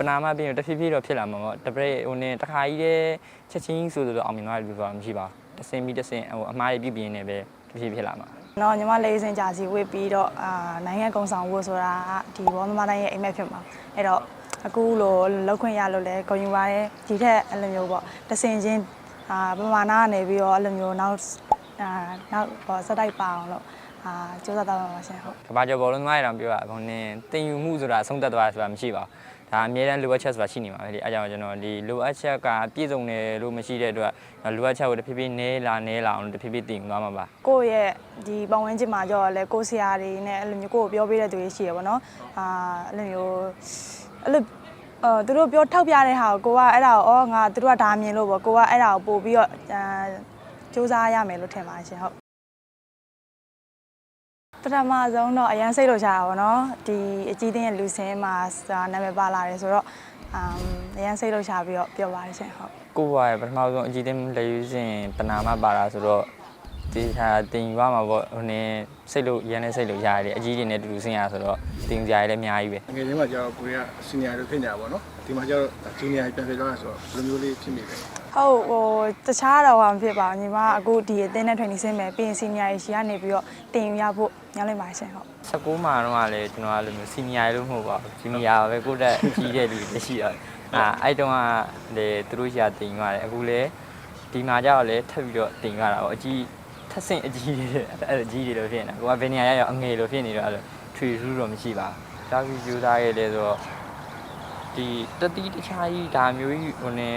ပနာမပြီးရင်တဖြည်းဖြည်းတော့ဖြစ်လာမှာပေါ့တပည့်ဟိုနေတခါကြီးတည်းချက်ချင်းဆိုလိုအောင်မြင်သွားတယ်ပြောတာမရှိပါဘူးတဆင်ပြီးတဆင်ဟိုအမားရပြပြင်းနေပဲတဖြည်းဖြည်းဖြစ်လာမှာနော်ညီမလေးစင်ကြာစီဝစ်ပြီးတော့အာနိုင်ငံကုံဆောင်ဝတ်ဆိုတာကဒီဘောသမားတိုင်းရဲ့အိမ်မက်ဖြစ်မှာအဲ့တော့အခုလိုလောက်ခွင့်ရလို့လဲဂုဏ်ယူပါတယ်ဒီထက်အဲ့လိုမျိုးပေါ့တဆင်ချင်းအာပမာဏကနေပြီးတော့အဲ့လိုမျိုးနောက်အာနောက်ပေါ့စက်တိုက်ပါအောင်လို့အာစူးစမ်းတော့ပါရှင်ဟုတ်ကဘာကျော်ဘောလုံးသမားရအောင်ပြောတာဟိုနေတင်ယူမှုဆိုတာအဆုံးသက်သွားတာဆိုတာမရှိပါဘူး ဒါအမြဲတမ်းလိုအပ်ချက်ဆိုတာရှိနေမှာပဲလေအဲကြောင့်ကျွန်တော်ဒီလိုအပ်ချက်ကပြည့်စုံတယ်လို့မရှိတဲ့အတွက်လိုအပ်ချက်ကိုတဖြည်းဖြည်းနည်းလာနည်းလာအောင်တဖြည်းဖြည်းတင်သွားမှာပါကိုယ့်ရဲ့ဒီပတ်ဝန်းကျင်မှာကြောလဲကိုယ့်ဆရာတွေနဲ့အဲ့လိုမျိုးကိုယ့်ကိုပြောပေးတဲ့သူတွေရှိရပါတော့အာအဲ့လိုမျိုးအဲ့လိုအော်သူတို့ပြောထောက်ပြတဲ့ဟာကိုကိုကအဲ့ဒါကိုအော်ငါသူတို့ကဒါမြင်လို့ပေါ့ကိုကအဲ့ဒါကိုပို့ပြီးတော့အာစူးစမ်းရမယ်လို့ထင်ပါတယ်ရှင်ဟုတ် ပထမဆုံးတော့အရန်စိတ်လို့ရှာတာပေါ့နော်ဒီအကြီးတင်းရဲ့လူစင်းမှာစာနာမည်ပါလာတယ်ဆိုတော့အမ်အရန်စိတ်လို့ရှာပြီးတော့ပြောပါတယ်ရှင်ဟုတ်ကိုယ့်ဘဝရဲ့ပထမဆုံးအကြည့်တင်လက်ယူစဉ်ပနာမပါတာဆိုတော့ ဒီဟာတင်ယူရမှာပေါ့ဟိုနေစိတ်လို့ရန်နေစိတ်လို့ရတယ်အကြီးတွေနဲ့တူတူဆင်းရဆိုတော့တင်ကြရလည်းအများကြီးပဲငယ်ချင်းမှာကျတော့ကိုရီးယားစီနီယာတို့ဖြစ်နေတာပေါ့နော်ဒီမှာကျတော့ဂျူနီယာပြန်ဖြစ်သွားတာဆိုတော့ဘယ်လိုမျိုးလေးဖြစ်မိလဲဟုတ်ဟိုတခြားတော့ဟာမဖြစ်ပါဘူးညီမအခုဒီအသင်းနဲ့ training ဆင်းမယ်ပြီးရင် senior ရေရှိကနေပြီးတော့တင်ယူရဖို့ညှောင်းလိုက်ပါရှင်ဟုတ်16မှာတော့ကလည်းကျွန်တော်ကလိုမျိုးစီနီယာလို့မဟုတ်ပါဘူးဂျူနီယာပဲကိုယ့်တက်ကြီးတဲ့လူတွေရှိရတယ်အာအဲ့တုန်းကလေသူတို့ရှာတင်ယူရတယ်အခုလေဒီမှာကျတော့လေထပ်ပြီးတော့တင်ယူရတာပေါ့အကြီး ထပ်ဆင့်အကြီးတွေအဲ့အကြီးတွေလို့ဖြစ်နေတာကိုကဘယ်နေရာရရောက်အငယ်လို့ဖြစ်နေတော့အဲ့လိုထွေထူးတော့မရှိပါဘူးတာဗီယူသားရဲ့လေဆိုတော့ဒီတတိတခြားကြီးဒါမျိုးကြီးဟိုနေ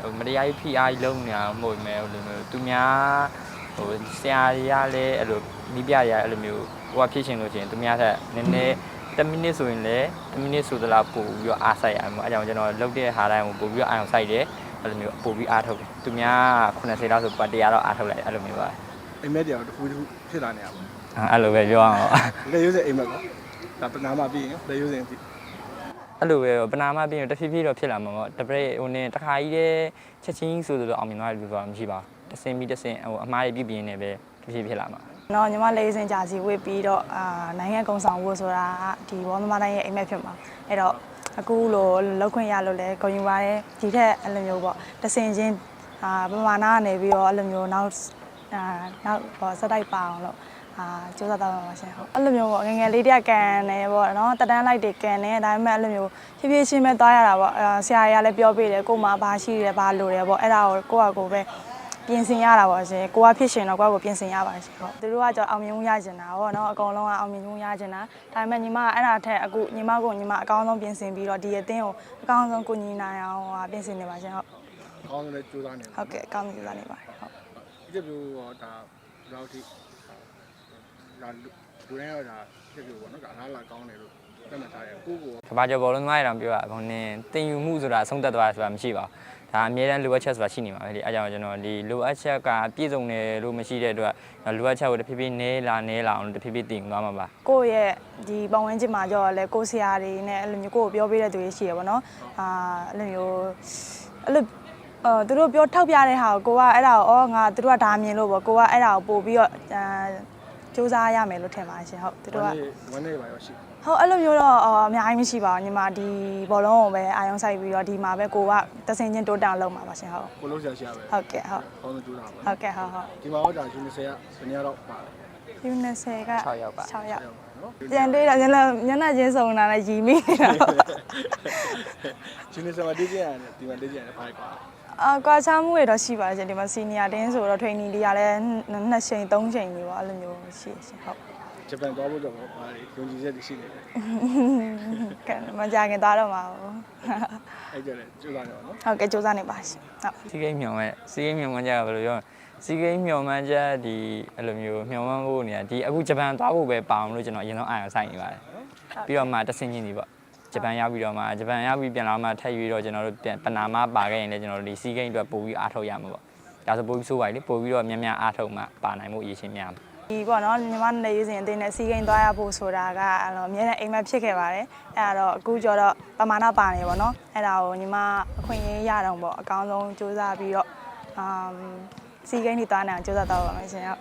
ဟိုမတရားကြီးဖိအားကြီးလုံးနေတာမဟုတ်မဲဟိုလိုမျိုးသူများဟိုဆရာတွေကလည်းအဲ့လိုမိပြတွေကအဲ့လိုမျိုးဟိုကဖြစ်ရှင်လို့ရှိရင်သူများထက်နည်းနည်း10မိနစ်ဆိုရင်လည်း10မိနစ်ဆိုသလားပို့ပြီးတော့အားဆိုင်ရမှာအဲကြောင့်ကျွန်တော်လုတ်တဲ့ဟာတိုင်းကိုပို့ပြီးတော့အာရုံစိုက်တယ်အဲ့လိုမျိုးပို့ပြီးအားထုတ်တယ်သူများ90လောက်ဆိုပတ်တရားတော့အားထုတ်လိုက်အဲ့လိုမျိုးပါ အိမ်မက်တရားတစ်ခုတစ်ခုဖြစ်လာနေတာပေါ့အဲ့လိုပဲပြောအောင်လက်ရွေးစင်အိမ်မက်ကောဒါပနာမပြီးရင်လက်ရွေးစင်ဒီအဲ့လိုပဲပနာမပြီးရင်တဖြည်းဖြည်းတော့ဖြစ်လာမှာပေါ့တပည့်ဟိုနေတခါကြီးတည်းချက်ချင်းဆိုလိုအောင်မြင်သွားတယ်ပြောတာမရှိပါဘူးတဆင်ပြီးတဆင်ဟိုအမားရပြပြင်းနေပဲတဖြည်းဖြည်းဖြစ်လာမှာနော်ညီမလေးစင်ကြာစီဝစ်ပြီးတော့အာနိုင်ငံကုံဆောင်ဝတ်ဆိုတာကဒီဘောသမားတိုင်းရဲ့အိမ်မက်ဖြစ်မှာအဲ့တော့အခုလိုလောက်ခွင့်ရလို့လဲဂုဏ်ယူပါတယ်ဒီထက်အဲ့လိုမျိုးပေါ့တဆင်ချင်းအာပမာဏကနေပြီးတော့အဲ့လိုမျိုးနောက် အာနောက်ပေါ့စက်တိုက်ပါအောင်လို့အာစူးစမ်းတော့ပါရှင်ဟုတ်အဲ့လိုမျိုးပေါ့ငယ်ငယ်လေးတည်းကကန်နေပေါ့နော်တက်တန်းလိုက်တွေကန်နေဒါပေမဲ့အဲ့လိုမျိုးဖြည်းဖြည်းချင်းပဲသွားရတာပေါ့အာဆရာကြီးကလည်းပြောပေးတယ်ကို့မှာဘာရှိတယ်ဘာလိုတယ်ပေါ့အဲ့ဒါကိုကိုယ့်ဟာကိုယ်ပဲပြင်ဆင်ရတာပေါ့ရှင်ကိုကဖြစ်ရှင်တော့ကိုကကိုပြင်ဆင်ရပါရှင်ဟုတ်သူတို့ကကြောင့်အောင်မြင်မှုရကျင်တာပေါ့နော်အကောင်လုံးကအောင်မြင်မှုရကျင်တာဒါပေမဲ့ညီမကအဲ့ဒါထက်အခုညီမကိုညီမအကောင်းဆုံးပြင်ဆင်ပြီးတော့ဒီအသင်းကိုအကောင်းဆုံးကိုညီနိုင်အောင်ဟာပြင်ဆင်နေပါရှင်ဟုတ်ကောင်းတယ်ကြိုးစားနေဟုတ်ကဲ့အကောင်းဆုံးကြိုးစားနေပါတယ်ဟုတ် ဒီလိုမျိုးဒါဘယ်လောက်ထိဒါလူတိုင်းရောဒါဖြစ်လို့ပေါ့နော်ဒါအလားလာကောင်းတယ်လို့သတ်မှတ်ထားတယ်ကိုကိုကဘာကျော်ဘောလုံးသမားရအောင်ပြောတာဟိုနေတင်ယူမှုဆိုတာအဆုံးသက်သွားတာဆိုတာမရှိပါဘူးဒါအမြဲတမ်းလိုအပ်ချက်ဆိုတာရှိနေမှာပဲလေအဲကြောင့်ကျွန်တော်ဒီလိုအပ်ချက်ကပြည့်စုံတယ်လို့မရှိတဲ့အတွက်လိုအပ်ချက်ကိုတဖြည်းဖြည်းနည်းလာနည်းလာအောင်တဖြည်းဖြည်းတင်သွားမှာပါကိုယ့်ရဲ့ဒီပတ်ဝန်းကျင်မှာကြောလဲကိုယ့်ဆရာတွေနဲ့အဲ့လိုမျိုးကိုယ့်ကိုပြောပေးတဲ့သူတွေရှိရပါတော့အာအဲ့လိုမျိုးအဲ့လို အော်သူတို့ပြောထောက်ပြတဲ့ဟာကိုကိုကအဲ့ဒါကိုအော်ငါသူတို့ကဒါမြင်လို့ပေါ့ကိုကအဲ့ဒါကိုပို့ပြီးတော့အာစူးစမ်းရမယ်လို့ထင်ပါတယ်ရှင်ဟုတ်သူတို့ကဝမ်းနေပါရောရှိဟုတ်အဲ့လိုမျိုးတော့အော်အများကြီးမရှိပါဘူးညီမဒီဘောလုံးကိုပဲအာရုံစိုက်ပြီးတော့ဒီမှာပဲကိုကတဆင်ချင်းတိုးတောင်လုံးမှာပါရှင်ဟုတ်ကိုလုံးဆရာရှိရပဲဟုတ်ကဲ့ဟုတ်ကောင်းဆုံးကြိုးစားပါဟုတ်ကဲ့ဟုတ်ဟုတ်ဒီမှာတော့ဒါယူနီဆေကဘယ်နေရာတော့ပါတယ်ယူနီဆယ်က6ယောက်ပါ6ယောက်နော်ပြန်တွေးတော့ညနေညနေချင်းစုံတာနဲ့ရီမိနေတာဟုတ်ယူနီဆေမှာတေးကြရတယ်ဒီမှာတေးကြရတယ်ဖိုက်ပါ အာကွာချမှုတွေတော့ရှိပါတယ်ရှင်ဒီမှာစီနီယာတင်းဆိုတော့ training တွေကလည်းနှစ်ချိန်သုံးချိန်နေပါအဲ့လိုမျိုးရှိရှင်ဟုတ်ဂျပန်သွားဖို့တော့ဘာလဲယုံကြည်ချက်ရှိနေတယ်ကဲမကြခင်သွားတော့မှာဟုတ်အဲ့ကြတယ်ကြိုးစားနေပါနော်ဟုတ်ကဲ့စူးစမ်းနေပါရှင်ဟုတ်စီကိန်းမျော်မှန်းစီကိန်းမျော်မှန်းကြတာဘယ်လိုပြောစီကိန်းမျော်မှန်းချက်ဒီအဲ့လိုမျိုးမျော်မှန်းဖို့နေရာဒီအခုဂျပန်သွားဖို့ပဲပါအောင်လို့ကျွန်တော်အရင်ဆုံးအာရုံစိုက်နေပါတယ်ပြီးတော့မှတဆင်ချင်းကြီးပေါ့ ဂျပန်ရောက်ပြီးတော့မှဂျပန်ရောက်ပြီးပြန်လာမှထပ်ပြီးတော့ကျွန်တော်တို့ပြန်ပနာမပါခဲ့ရင်လည်းကျွန်တော်တို့ဒီစီကိန်းအတွက်ပို့ပြီးအားထုတ်ရမှာပေါ့ဒါဆိုပို့ပြီးဆိုးပါလေပို့ပြီးတော့များများအားထုတ်မှပါနိုင်မှုအရေးချင်းများမှာဒီပေါ့နော်ညီမနေရေးစဉ်အတင်းနဲ့စီကိန်းသွားရဖို့ဆိုတာကအဲ့လိုအများနဲ့အိမ်မက်ဖြစ်ခဲ့ပါတယ်အဲ့ဒါတော့အခုကျတော့ပမာဏပါနေပေါ့နော်အဲ့ဒါကိုညီမအခွင့်အရေးရတော့ပေါ့အကောင်းဆုံးစူးစမ်းပြီးတော့အမ်စီကိန်းတွေသွားနေအောင်စူးစမ်းတော့ပါမယ်ရှင်ဟုတ်